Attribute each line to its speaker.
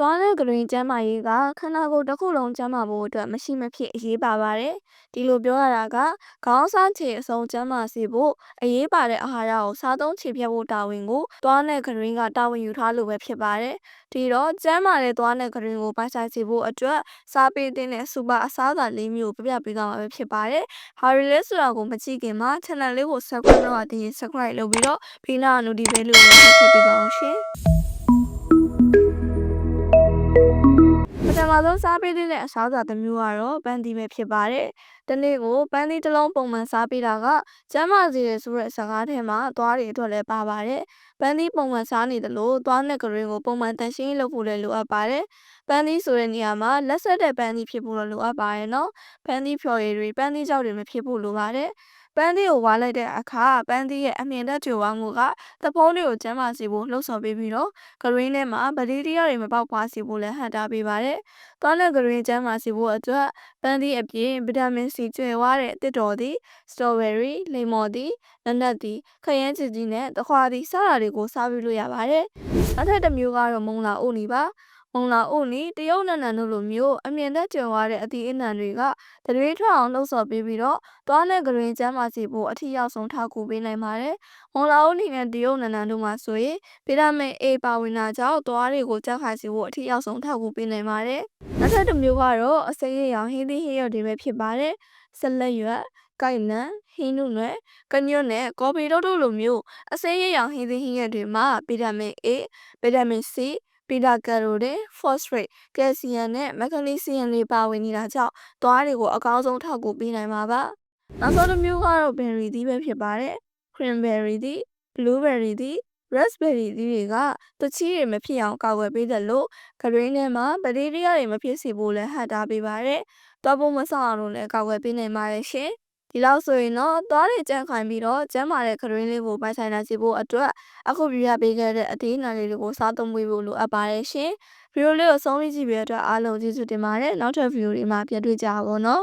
Speaker 1: သွားတဲ့ဂရင်းကျန်းမာရေးကခန္ဓာကိုယ်တစ်ခုလုံးကျန်းမာဖို့အတွက်မရှိမဖြစ်အရေးပါပါတယ်။ဒီလိုပြောရတာကခေါင်းစားခြေအစုံကျန်းမာစေဖို့အရေးပါတဲ့အာဟာရကိုစားသုံးခြေဖြတ်ဖို့တာဝန်ကိုသွားတဲ့ဂရင်းကတာဝန်ယူထားလို့ပဲဖြစ်ပါတယ်။ဒီတော့ကျန်းမာတဲ့သွားတဲ့ဂရင်းကိုပိုင်ဆိုင်စေဖို့အတွက်စားပေးတဲ့စူပါအစားအစာလေးမျိုးကိုပြပြပေးသွားမှာပဲဖြစ်ပါတယ်။ဟာရီလဲဆိုတာကိုမကြည့်ခင်မှာ channel လေးကို subscribe လုပ်ရသေးရင် subscribe လုပ်ပြီးတော့ဘေးနား notification လေးကိုလည်းထည့်ပေးပါအောင်ရှင်။ ပထမဆုံးစားပေးတဲ့အစားအစာတစ်မျိုးကတော့ပန်းသီးပဲဖြစ်ပါတယ်။ဒီနေ့ကိုပန်းသီးတစ်လုံးပုံမှန်စားပေးတာကကျန်းမာစေတယ်ဆိုတဲ့စကားထဲမှာသွားတွေအတွက်လည်းပါပါတယ်။ပန်းသီးပုံမှန်စားနေတယ်လို့သွားနဲ့ကရင်ကိုပုံမှန်တန်ရှင်းလုပ်ဖို့လည်းလိုအပ်ပါတယ်။ပန်းသီးဆိုတဲ့နေရာမှာလက်ဆက်တဲ့ပန်းသီးဖြစ်ဖို့လိုအပ်ပါတယ်နော်။ပန်းသီးဖြော်ရည်တွေပန်းသီးကြောက်တွေမဖြစ်ဖို့လိုပါတယ်။ ပန်းသီးကိုဝါလိုက်တဲ့အခါပန်းသီးရဲ့အမြင်သက်ကြွယ်ဝမှုကသဖုံးတွေကိုကျန်းမာစေဖို့လှုံ့ဆော်ပေးပြီးတော့ဂရင်းထဲမှာဗတီးရီးယားတွေမပေါက်ဖွားစေဖို့လည်းဟန်တာပေးပါတယ်။သွားလက်ဂရင်းကျန်းမာစေဖို့အတွက်ပန်းသီးအပြင်ဗီတာမင်စီကျွယ်ဝတဲ့တစ်တော်သီးစတော်ဘယ်ရီလိမ္မော်သီးနနက်သီးခရမ်းချီကြီးနဲ့တခွာသီးစတာတွေကိုစားပြီးလို့ရပါတယ်။နောက်ထပ်တစ်မျိုးကတော့မုံလာအိုနီပါ။ မုံလာအိုနီတရုတ်နန်နန်တို့လိုမျိုးအမြင်သက်ကြွယ်ဝတဲ့အသီးအနှံတွေကတရွေးထွက်အောင်လှုပ်ဆော်ပေးပြီးတော့သွားနဲ့ဂရင်းကျန်းမာစေဖို့အထီရောက်ဆုံးထောက်ကူပေးနိုင်ပါတယ်။မုံလာအိုနီနဲ့တရုတ်နန်နန်တို့မှာဆိုရင်ဗီတာမင် A ပါဝင်တာကြောင့်သွားတွေကိုကြက်ခိုင်စေဖို့အထီရောက်ဆုံးထောက်ကူပေးနိုင်ပါတယ်။နောက်ထပ်တစ်မျိုးကတော့အစိမ်းရရောင်ဟင်းသီးဟင်းရွက်တွေပဲဖြစ်ပါတယ်။ဆက်လက်ရွက်ကိုက်နံဟင်းနုနယ်ကညွတ်နဲ့ကော်ပီတို့တို့လိုမျိုးအစိမ်းရရောင်ဟင်းသီးဟင်းရွက်တွေမှာဗီတာမင် A ဗီတာမင် C ဘီတာကယ်ရိုတင်ဖော့စဖရိတ်ကယ်လ်ဆီယမ်နဲ့မက်ဂနီဆီယမ်တွေပါဝင်နေတာကြောင့်သွားတွေကိုအကောင်းဆုံးထောက်ကူပေးနိုင်မှာပါနောက်ဆုံးတစ်မျိုးကတော့ဘယ်ရီသီးပဲဖြစ်ပါတယ်ခရင်ဘယ်ရီသီးဘလူးဘယ်ရီသီး raspberry သီးတွေကတချီးတွေမဖြစ်အောင်ကာကွယ်ပေးတယ်လို့ဂရင်းထဲမှာဘက်တီးရီးယားတွေမဖြစ်စေဖို့လည်းဟန့်တားပေးပါတယ်။သွားဖို့မဆောင်အောင်လို့လည်းကာကွယ်ပေးနိုင်ပါတယ်ရှင်။ ဒီလောက်ဆိုရင်တော့သွားတွေကြန့်ခိုင်ပြီးတော့ကျန်းမာတဲ့ခရင်းလေးကိုပိုင်ဆိုင်နိုင်စေဖို့အတွက်အခုပြရပေးခဲ့တဲ့အသေးနာလေးတွေကိုစားသုံးပေးဖို့လိုအပ်ပါတယ်ရှင်။ဗီဒီယိုလေးကိုဆုံးဖြတ်ကြည့်ပြီးတဲ့အတွက်အားလုံးကျေးဇူးတင်ပါတယ်။နောက်ထပ်ဗီဒီယိုတွေမှာပြန်တွေ့ကြပါဦးနော်။